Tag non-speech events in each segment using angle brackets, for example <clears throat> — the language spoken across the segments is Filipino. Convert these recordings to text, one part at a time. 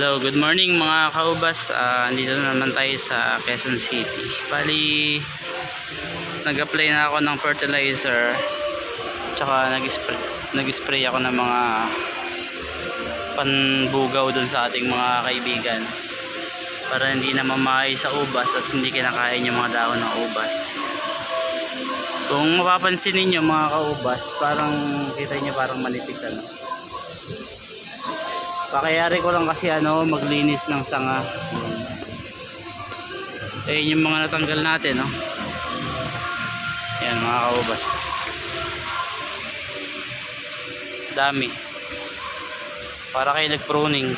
Hello, good morning mga kaubas. Ah, andito na naman tayo sa Quezon City. Bali, nag-apply na ako ng fertilizer. Tsaka nag-spray, nag-spray ako ng mga panbugaw dun sa ating mga kaibigan. Para hindi na mamay sa ubas at hindi kinakain yung mga dahon ng ubas. Kung mapapansin ninyo mga kaubas, parang kita nyo parang manipis ano. Pakayari ko lang kasi ano, maglinis ng sanga. Ayun yung mga natanggal natin, no? Yan, mga kaubas. Dami. Para kayo nag-pruning.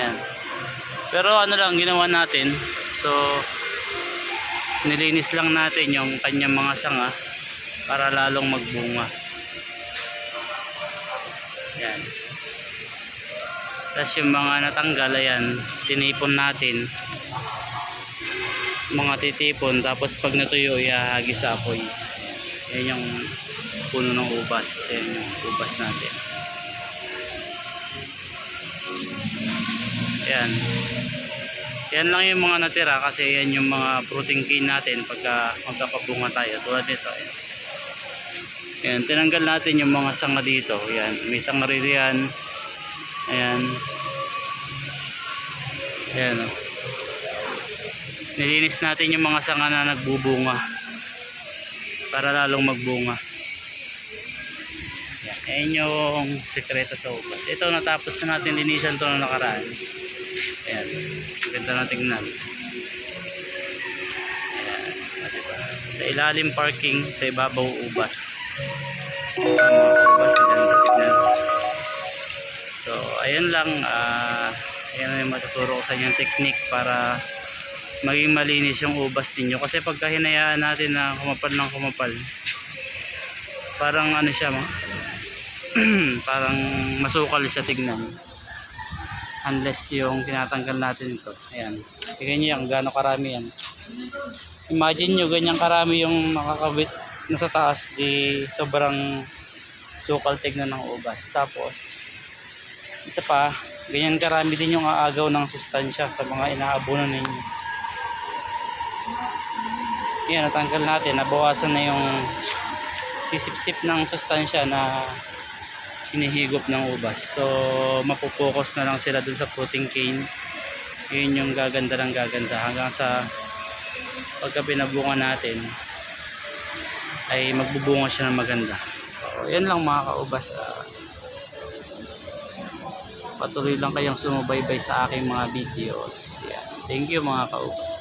Yan. Pero ano lang, ginawa natin. So, nilinis lang natin yung kanyang mga sanga para lalong magbunga. Yan. Tapos yung mga natanggal, ayan, tinipon natin. Mga titipon, tapos pag natuyo, ihahagi sa apoy. Yan yung puno ng ubas. Yan yung ubas natin. Yan. Yan lang yung mga natira kasi yan yung mga fruiting cane natin pagka magkapabunga tayo. Tulad nito. Ayan. Ayan, tinanggal natin yung mga sanga dito. Ayan, may sanga rin yan. Ayan. Ayan, oh. Nilinis natin yung mga sanga na nagbubunga. Para lalong magbunga. Ayan, ayan yung sekreto sa upas. Ito, natapos na natin linisan to na nakaraan. Ayan, ganda na tingnan. Ayan, ah, diba? Sa ilalim parking, sa ibabaw ubas. Mga. So, ayan lang. ah ayan yung matuturo ko sa inyong technique para maging malinis yung ubas ninyo. Kasi pagka hinayaan natin na kumapal ng kumapal, parang ano siya, ma- <clears throat> parang masukal siya tignan. Unless yung tinatanggal natin ito. Ayan. Tignan nyo yan, gaano karami yan. Imagine nyo, ganyan karami yung nakakabit na sa taas, di sobrang sukal tignan ng ubas. Tapos, isa pa, ganyan karami din yung aagaw ng sustansya sa mga inaabunan ninyo. Yan, natanggal natin, nabawasan na yung sisip-sip ng sustansya na hinihigop ng ubas. So, mapupokus na lang sila dun sa fruiting cane. Yun yung gaganda ng gaganda hanggang sa pagka binabunga natin ay magbubunga siya ng maganda. So, yan lang mga kaubas. Ah, patuloy lang kayong sumubaybay sa aking mga videos. Yan. Thank you mga kaubas.